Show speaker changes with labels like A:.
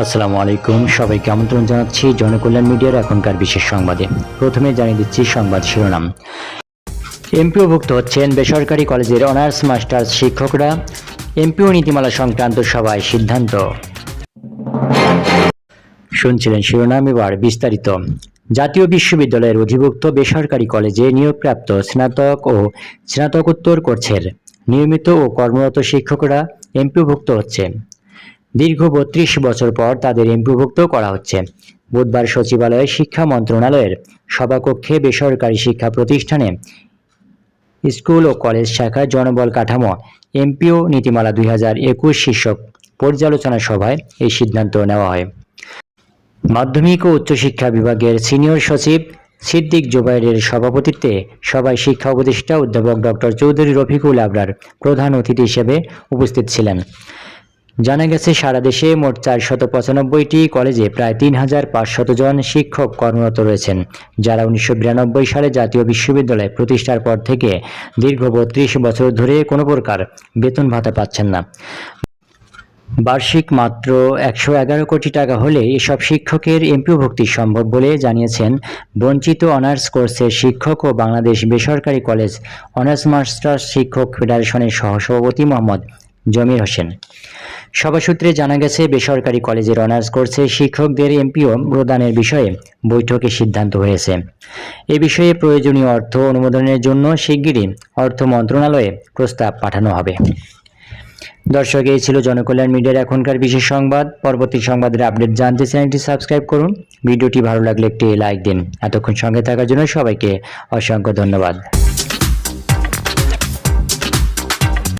A: আসসালামু আলাইকুম। সবাইকে আমন্ত্রণ জানাচ্ছি জনকল্যাণ মিডিয়ার এখনকার বিশেষ সংবাদে। প্রথমে জানিয়ে দিচ্ছি সংবাদ শিরোনাম। এমপিওভুক্ত হচ্ছেন বেসরকারি কলেজের অনার্স মাস্টার্স শিক্ষকরা। এমপিও নীতিমালা সংক্রান্ত সভায় সিদ্ধান্ত। শুনছিলেন শিরোনাম, এবার বিস্তারিত। জাতীয় বিশ্ববিদ্যালয়ের অধিভুক্ত বেসরকারি কলেজে নিয়োগপ্রাপ্ত স্নাতক ও স্নাতকোত্তর কোর্সের নিয়মিত ও কর্মরত শিক্ষকরা এমপিওভুক্ত হচ্ছে দীর্ঘ বত্রিশ বছর পর তাদের এমপিভুক্ত করা হচ্ছে। বুধবার সচিবালয়ে শিক্ষা মন্ত্রণালয়ের সভাকক্ষে বেসরকারি শিক্ষা প্রতিষ্ঠানে স্কুল ও কলেজ শাখার জনবল কাঠামো, এমপিও নীতিমালা দুই হাজার একুশ শীর্ষক পর্যালোচনা সভায় এই সিদ্ধান্ত নেওয়া হয়। মাধ্যমিক ও উচ্চশিক্ষা বিভাগের সিনিয়র সচিব সিদ্দিক জোবাইরের সভাপতিত্বে সভায় শিক্ষা উপদেষ্টা অধ্যাপক ডক্টর চৌধুরী রফিকুল আবরার প্রধান অতিথি হিসেবে উপস্থিত ছিলেন। জানা গেছে, সারা দেশে মোট চারশত পঁচানব্বইটি কলেজে প্রায় তিন হাজার পাঁচশত জন শিক্ষক কর্মরত রয়েছেন। যারা উনিশশো বিরানব্বই সালে জাতীয় বিশ্ববিদ্যালয় প্রতিষ্ঠার পর থেকে দীর্ঘ বত্রিশ বছর ধরে কোনো প্রকার বেতন ভাতা পাচ্ছেন না। বার্ষিক মাত্র একশো এগারো কোটি টাকা হলে এসব শিক্ষকের এমপিভুক্তি সম্ভব বলে জানিয়েছেন বঞ্চিত অনার্স কোর্সের শিক্ষক ও বাংলাদেশ বেসরকারি কলেজ অনার্স মাস্টার্স শিক্ষক ফেডারেশনের সহসভাপতি মোহাম্মদ জমির হোসেন। সভা সূত্রে জানা গেছে, বেসরকারি কলেজের অনার্স কোর্সে শিক্ষকদের এমপিও প্রদানের বিষয়ে বৈঠকে সিদ্ধান্ত হয়েছে। এ বিষয়ে প্রয়োজনীয় অর্থ অনুমোদনের জন্য শিগগিরই অর্থ মন্ত্রণালয়ে প্রস্তাব পাঠানো হবে। দর্শক, এই ছিল জনকল্যাণ মিডিয়ার এখনকার বিশেষ সংবাদ। পরবর্তী সংবাদের আপডেট জানতে চ্যানেলটি সাবস্ক্রাইব করুন। ভিডিওটি ভালো লাগলে একটি লাইক দিন। এতক্ষণ সঙ্গে থাকার জন্য সবাইকে অসংখ্য ধন্যবাদ।